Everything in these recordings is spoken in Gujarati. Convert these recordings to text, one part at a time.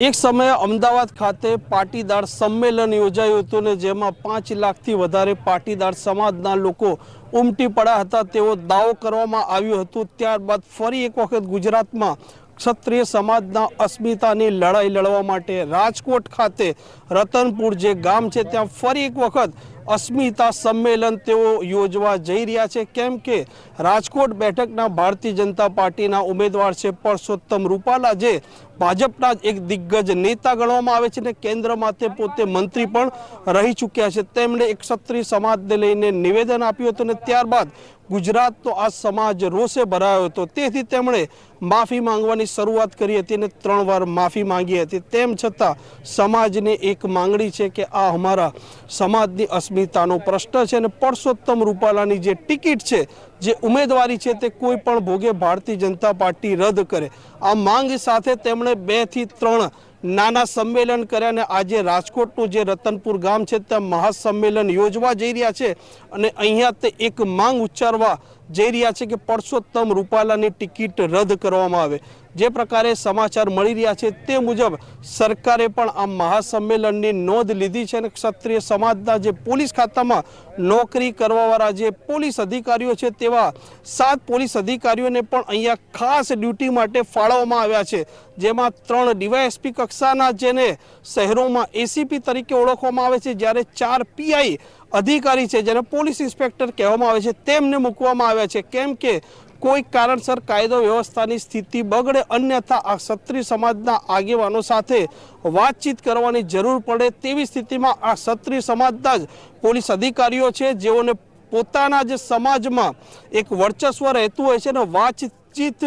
એક સમયે અમદાવાદ ખાતે પાટીદાર સંમેલન યોજાયું હતું ને જેમાં પાંચ લાખથી વધારે પાટીદાર સમાજના લોકો ઉમટી પડ્યા હતા. તેવો દાવો કરવામાં આવ્યો હતો. ત્યારબાદ ફરી એક વખત ગુજરાતમાં ક્ષત્રિય સમાજના અસ્મિતાની લડાઈ લડવા માટે રાજકોટ ખાતે રતનપુર જે ગામ છે, ત્યાં ફરી એક વખત અસ્મિતા સંમેલન તેઓ યોજવા જઈ રહ્યા છે. કેમ કે રાજકોટ બેઠકના ભારતીય જનતા પાર્ટીના ઉમેદવાર છે પરસોત્તમ રૂપાલા, જે ભાજપના એક દિગ્ગજ નેતા ગણવામાં આવે છે ને કેન્દ્રમાં તે પોતે મંત્રી પણ રહી ચૂક્યા છે. તેમણે એક સમાજને લઈને નિવેદન આપ્યું હતું અને ત્યારબાદ ગુજરાતનો આ સમાજ રોષે ભરાયો હતો. તેથી તેમણે માફી માંગવાની શરૂઆત કરી હતી અને ત્રણ વાર માફી માંગી હતી. તેમ છતાં સમાજની એક માંગણી છે કે આ અમારા સમાજની અસ્મિતાનો પ્રશ્ન છે અને પરસોત્તમ રૂપાલાની જે ટિકિટ છે, જે ઉમેદવારી છે તે કોઈ પણ ભોગે ભારતીય જનતા પાર્ટી રદ કરે. આ માંગ સાથે તેમણે બેથી ત્રણ નાના સંમેલન કર્યા અને આજે રાજકોટનું જે રતનપુર ગામ છે, ત્યાં મહાસંમેલન યોજવા જઈ રહ્યા છે અને અહીંયા તે એક માંગ ઉચ્ચારવા જઈ રહ્યા છે કે પરસોત્તમ રૂપાલાની ટિકિટ રદ કરવામાં આવે. જે પ્રકારે સમાચાર મળી રહ્યા છે તે મુજબ સરકારે પણ આ મહાસંમેલનની નોંધ લીધી છે અને ક્ષત્રિય સમાજના જે પોલીસ ખાતામાં નોકરી કરવાવાળા જે પોલીસ અધિકારીઓ છે તેવા સાત પોલીસ અધિકારીઓને પણ અહીંયા ખાસ ડ્યુટી માટે ફાળવવામાં આવ્યા છે. જેમાં ત્રણ ડીવાયએસપી કક્ષાના જેને શહેરોમાં એસીપી તરીકે ઓળખવામાં આવે છે, જ્યારે ચાર પીઆઈ અધિકારી છે જેને પોલીસ ઇન્સ્પેક્ટર કહેવામાં આવે છે, તેમને મૂકવામાં આવ્યા છે. કેમ કે કોઈ કારણસર કાયદો વ્યવસ્થાની સ્થિતિ બગડે અન્યથા આ ક્ષત્રિય સમાજના આગેવાનો સાથે વાતચીત કરવાની જરૂર પડે તેવી સ્થિતિમાં આ ક્ષત્રિય સમાજના જ પોલીસ અધિકારીઓ છે, જેઓને પોતાના જે સમાજમાં એક વર્ચસ્વ રહેતું હોય છે અને વાતચીત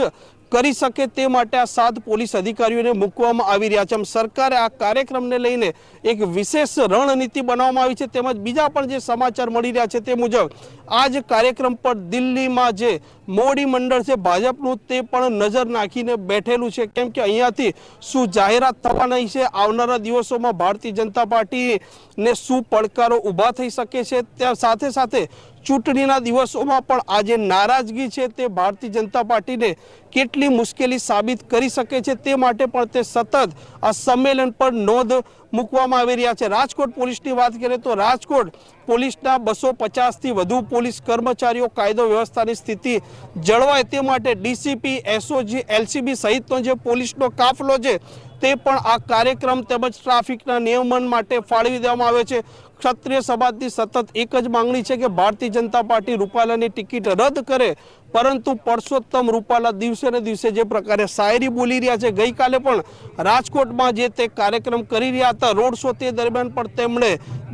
કરી શકે તે માટે આ સાત પોલીસ અધિકારીઓને મૂકવામાં આવી રહ્યા છે. આમ સરકારે આ કાર્યક્રમને લઈને એક વિશેષ રણનીતિ બનાવવામાં આવી છે. તેમજ બીજા પણ જે સમાચાર મળી રહ્યા છે તે મુજબ આ જ કાર્યક્રમ પર દિલ્હીમાં જે મોડી મંડળ છે ભાજપનું તે પણ નજર નાખીને બેઠેલું છે. કેમ કે અહીંયાથી શું જાહેરાત થવાની છે? આવનારા દિવસોમાં ભારતીય જનતા પાર્ટીને શું પડકારો ઊભા થઈ શકે છે? ત્યાં સાથે સાથે ચૂંટણીના દિવસોમાં પણ આ જે નારાજગી છે તે ભારતીય જનતા પાર્ટીને કેટલી મુશ્કેલી સાબિત કરી શકે છે તે માટે પણ તે સતત આ સંમેલન પર નોંધ મૂકવામાં આવી રહ્યા છે. રાજકોટ પોલીસની વાત કરીએ તો રાજકોટ પોલીસના બસો પચાસથી વધુ પોલીસ કર્મચારીઓ કાયદો વ્યવસ્થાની સ્થિતિ જળવાય તે માટે ડીસીપી, એસઓજી, એલસીબી સહિતનો જે પોલીસનો કાફલો છે, તે પણ આ કાર્યક્રમ તેમજ ટ્રાફિકના નિયમન માટે ફાળવી દેવામાં આવે છે. ક્ષત્રિય સમાજની સતત એક જ માંગણી છે કે ભારતીય જનતા પાર્ટી રૂપાલાની ટિકિટ રદ કરે, પરંતુ પરસોત્તમ રૂપાલા દિવસે ને દિવસે જે પ્રકારે શાયરી બોલી રહ્યા છે, ગઈકાલે પણ રાજકોટમાં જે તે કાર્યક્રમ કરી રહ્યા હતા, રોડ શો તે દરમિયાન પણ તેમણે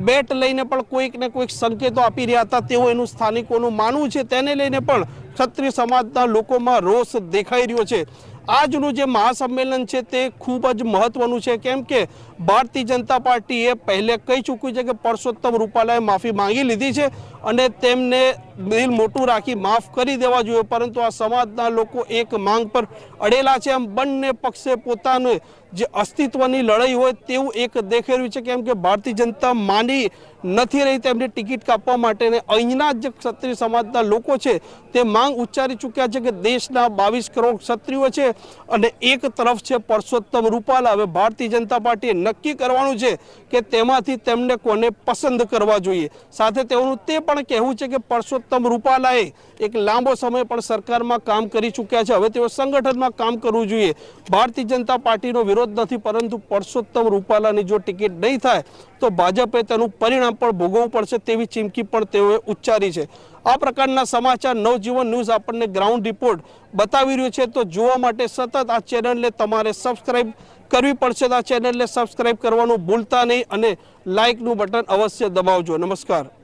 બેટ લઈને પણ કોઈક ને કોઈક સંકેતો આપી રહ્યા હતા. તેઓ એનું સ્થાનિકોનું માનવું છે, તેને લઈને પણ ક્ષત્રિય સમાજના લોકોમાં રોષ દેખાઈ રહ્યો છે. આજનું જે મહાસંમેલન છે તે ખૂબ જ મહત્વનું છે. કેમ કે ભારતીય જનતા પાર્ટીએ પહેલે કહી ચૂક્યું છે કે પરસોત્તમ રૂપાલાએ માફી માંગી લીધી છે. અને તેમને દિલ મોટું રાખી માફ કરી દેવા જોઈએ, પરંતુ આ સમાજના લોકો એક માંગ પર અડેલા છે. એમ બંને પક્ષે પોતાનું જે અસ્તિત્વની લડાઈ હોય તેવું એક રહ્યું છે, કેમ કે ભારતીય જનતા માની નથી રહી તેમની ટિકિટ કાપવા માટે ને અહીંના જે ક્ષત્રિય સમાજના લોકો છે, તે માંગ ઉચ્ચારી ચૂક્યા છે કે દેશના બાવીસ કરોડ ક્ષત્રિયો છે અને એક તરફ છે પરસોત્તમ રૂપાલા. હવે ભારતીય જનતા પાર્ટીએ નક્કી કરવાનું છે કે તેમાંથી તેમને કોને પસંદ કરવા જોઈએ. સાથે તેઓનું તે પણ કહેવું છે કે પરસોત્તમ રૂપાલાએ એક લાંબો સમય પણ સરકારમાં કામ કરી ચૂક્યા છે. હવે તેઓ સંગઠનમાં કામ કરવું જોઈએ. ભારતીય જનતા પાર્ટીનો વિરોધ નથી, પરંતુ પરસોત્તમ રૂપાલાની જો ટિકિટ નહીં થાય, તો ભાજપે તેનું પરિણામ પણ ભોગવવું પડશે તેવી ચીમકી પણ તેઓએ ઉચ્ચારી છે. આ પ્રકારના સમાચાર નવજીવન ન્યૂઝ આપણને ગ્રાઉન્ડ રિપોર્ટ બતાવી રહ્યું છે. તો જોવા માટે સતત આ ચેનલને તમારે સબસ્ક્રાઈબ કરવી પડશે. આ ચેનલને સબસ્ક્રાઈબ કરવાનું ભૂલતા નહીં અને લાઇકનું બટન અવશ્ય દબાવજો. નમસ્કાર.